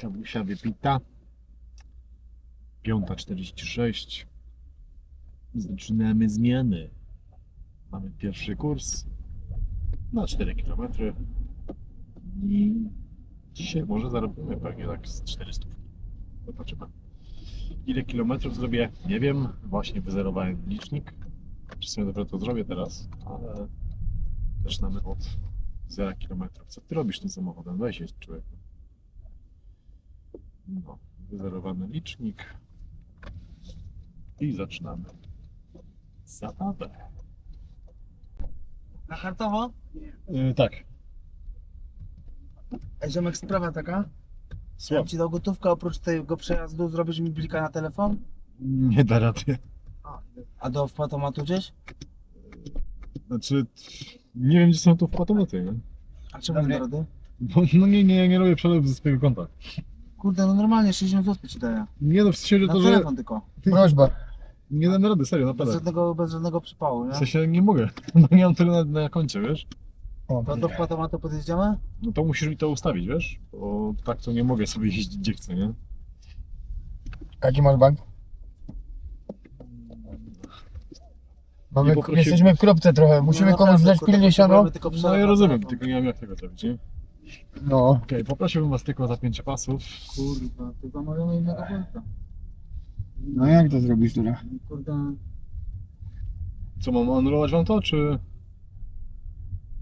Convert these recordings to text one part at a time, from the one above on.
Kawusia wypita. 5.46. Zaczynamy zmiany. Mamy pierwszy kurs na 4 km. I dzisiaj może zarobimy pewnie tak z 400. Zobaczymy. Ile kilometrów zrobię? Nie wiem. Właśnie wyzerowałem licznik. Czy sobie dopiero to zrobię teraz, ale zaczynamy od 0 km. Co ty robisz tym samochodem? Weź człowiek. Wyzerowany licznik. I zaczynamy. Zabawę. Na hartowo? Yy, tak. Ej, ziomek, sprawa taka. Ja Słabo. ci dał gotówkę, oprócz tego przejazdu zrobisz mi blika na telefon? Nie da rady. A do wpłatomatu gdzieś? Znaczy, nie wiem gdzie są tu wpłatomaty, nie? A czemu nie da rady? Bo, no nie, nie, nie robię przelewu ze swojego konta. Kurde, no normalnie 60 zł ci daję. Nie no, w sensie, że Na to, że telefon tylko. Prośba. nie dam rady, serio, Bez naprawdę. żadnego, bez żadnego przypału, nie? W sensie nie mogę, no nie mam tyle na, na koncie, wiesz? O, To do wpłatomatu podjedziemy? No to musisz mi to ustawić, wiesz? Bo tak to nie mogę sobie jeździć gdzie chcę, nie? jaki masz bank? Mamy, Nie poprosił- jesteśmy w kropce trochę. Musimy No komuś naprawdę, dać pilnie siano. tylko No ja rozumiem, telefon. tylko nie wiem jak tego zrobić, nie? No. Okej, poprosiłbym was tylko o zapięcie pasów. Kurwa, to zamawiamy innego konta. No jak to zrobisz teraz? Kurde, Co, mam anulować wam to, czy...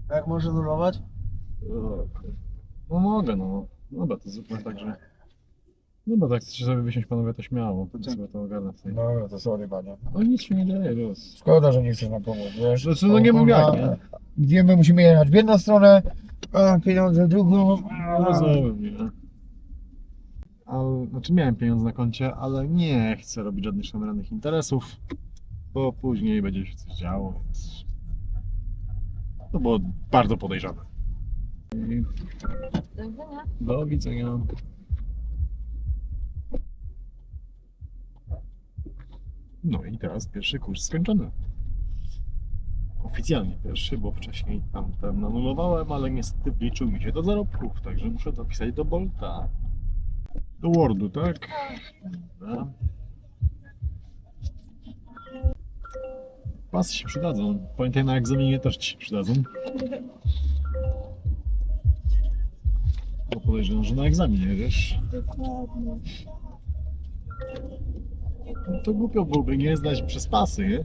jak może nulować? No mogę, no. Dobra, to zróbmy tak, że... Dobra, tak chcecie sobie wysiąść panowie, to śmiało. To sobie to ogarnę w tej... No to sorry panie. No nic się nie dzieje, los. Szkoda, że nie chcesz nam pomóc, wiesz? Znaczy, no nie kurwa, jak, nie? Wiemy, musimy jechać w jedną stronę, a pieniądze drugą. a- Rozumiem, nie? Ale, znaczy miałem pieniądze na koncie, ale nie chcę robić żadnych szemranych interesów, bo później będzie się coś działo, więc... To było bardzo podejrzane. I Do widzenia. do widzenia. No i teraz pierwszy kurs skończony. Oficjalnie pierwszy, bo wcześniej tamten anulowałem, ale niestety wliczył mi się do zarobków, także muszę dopisać do Bolta. Do Wordu, tak? Dobra. Pasy się przydadzą. Pamiętaj, na egzaminie też ci się przydadzą. Bo podejrzewam, że na egzaminie, wiesz? Dokładnie. No to głupio byłoby nie znać przez pasy, nie?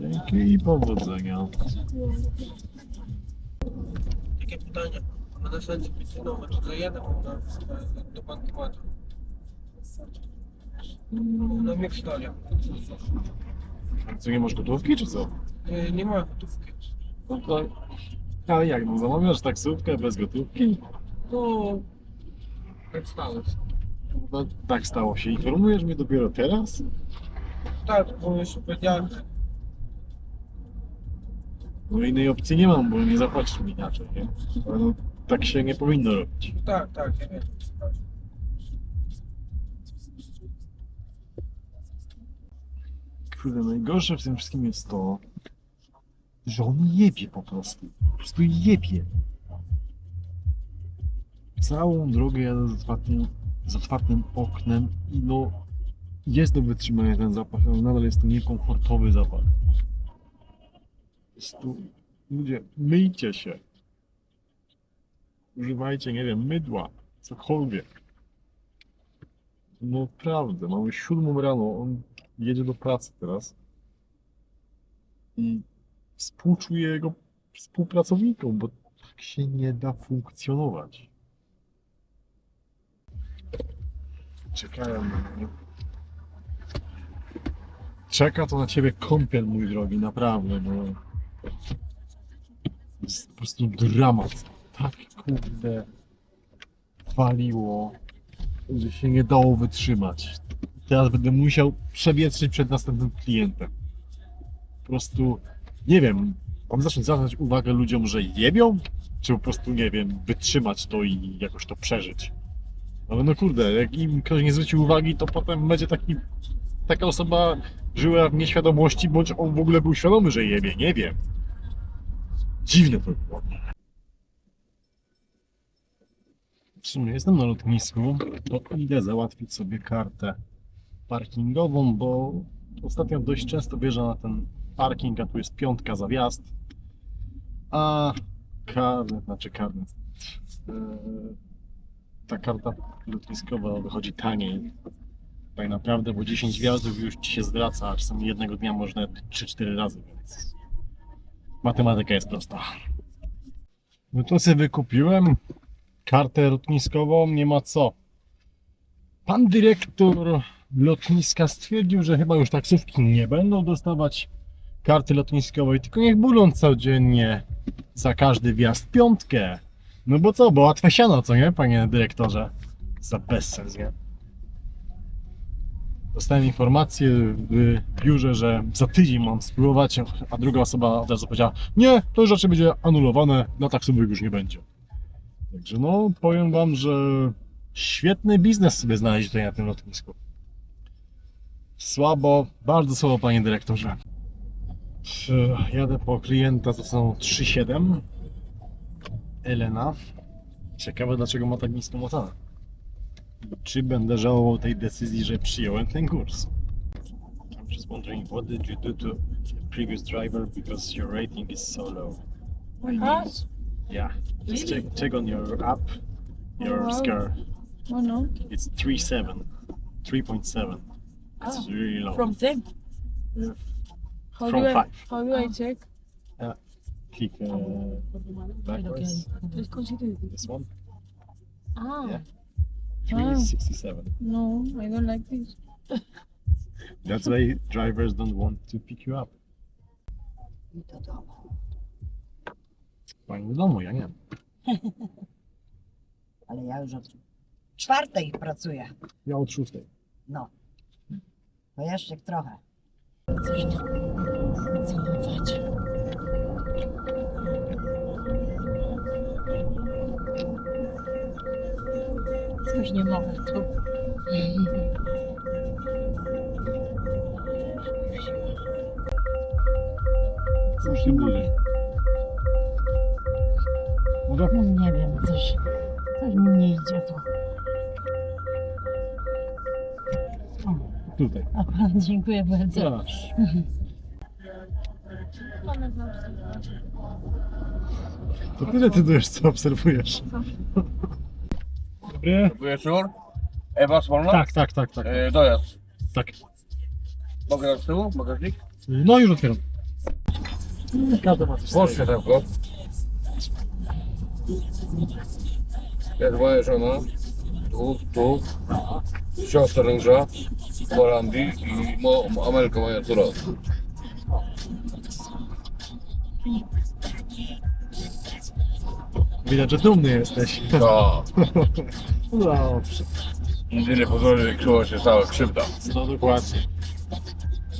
Dzięki i powodzenia. Takie pytanie. A na sensie pisynowe, czy za jeden do, do bankomatu? No mikstoria. Co, nie masz gotówki, czy co? Nie, nie ma gotówki. No to... Ale jak, no zamawiasz taksówkę bez gotówki? No, tak stało się. No, tak stało się. Informujesz mnie dopiero teraz? Tak, bo jeszcze powiedziałem, No innej opcji nie mam, bo nie zapłacisz mi inaczej, nie? Ale no, tak się nie powinno robić. tak, tak, ja wiem. Kurde, najgorsze w tym wszystkim jest to, że on jebie po prostu. Po prostu jebie. Całą drogę jadę z otwartym, z otwartym oknem i no jest do wytrzymania ten zapach, ale nadal jest to niekomfortowy zapach. Ludzie, myjcie się. Używajcie, nie wiem, mydła, cokolwiek. No naprawdę, mamy siódmą rano, on jedzie do pracy teraz i współczuję jego współpracownikom, bo tak się nie da funkcjonować. Czekają na mnie. Czeka to na ciebie kąpiel, mój drogi, naprawdę, no. Jest po prostu dramat. Tak, kurde, waliło, że się nie dało wytrzymać. Teraz będę musiał przewietrzyć przed następnym klientem. Po prostu, nie wiem, mam zacząć zwracać uwagę ludziom, że jebią? Czy po prostu, nie wiem, wytrzymać to i jakoś to przeżyć? Ale no kurde, jak im ktoś nie zwróci uwagi, to potem będzie taki, taka osoba żyła w nieświadomości, bądź on w ogóle był świadomy, że jebie, nie wiem. Dziwne to było. w sumie jestem na lotnisku, to idę załatwić sobie kartę parkingową, bo ostatnio dość często wjeżdżam na ten parking, a tu jest piątka za wjazd, a karnet, znaczy karnet, e, ta karta lotniskowa wychodzi taniej. Tak naprawdę, bo 10 wjazdów już ci się zwraca, a czasami jednego dnia można 3-4 razy, więc matematyka jest prosta. No to sobie wykupiłem kartę lotniskową, nie ma co. Pan dyrektor lotniska stwierdził, że chyba już taksówki nie będą dostawać karty lotniskowej, tylko niech bulą codziennie za każdy wjazd piątkę. No bo co, bo łatwe siano, co nie, panie dyrektorze? Za bezsens, nie? Dostałem informację w biurze, że za tydzień mam spróbować, a druga osoba od razu powiedziała, nie, to już raczej będzie anulowane, na taksówek już nie będzie. Także no, powiem wam, że świetny biznes sobie znaleźć tutaj na tym lotnisku. Słabo, bardzo słabo, panie dyrektorze. Jadę po klienta, to są 3,7. Elena. Ciekawe, dlaczego ma tak niską ocenę. Czy będę żałował tej decyzji, że przyjąłem ten kurs? I'm just wondering, what did you do to the previous driver because your rating is so low? Us? Yeah, just check, check on your app, your wow. score. Oh no. It's 3.7, 3.7. It's Ah, really low. From them. How From do I, five. How do I check? Click uh, backwards. Please consider. This one, Ah, Yeah. Ah. 367. no, I don't like this. That's why drivers don't want to pick you up. I do domu. Pani do domu, ja nie. Ale ja już od czwartej pracuję. Ja od szóstej. No. To jeszcze trochę. Coś tam całować. Coś nie mogę tu. Już się bliżej. Może? No nie wiem, coś, coś mi nie idzie tu. Tutaj. A pan, dziękuję bardzo. Zobacz. To tyle ty tu już co obserwujesz. Dobry. Wieczór. Ewa Smolna? Tak, tak, tak, tak. E, dojazd. tak. Mogę z tyłu? Bagażnik? No już otwieram. Każdy ma coś Włącz światełko. Jest moja żona. Tu, tu. Siostra Ręża w Holandii i mo, Amelka moja córa. Widać, że dumny jesteś. Tak. Dobrze. Jedyny pozory, kryła się cała krzywda. No dokładnie.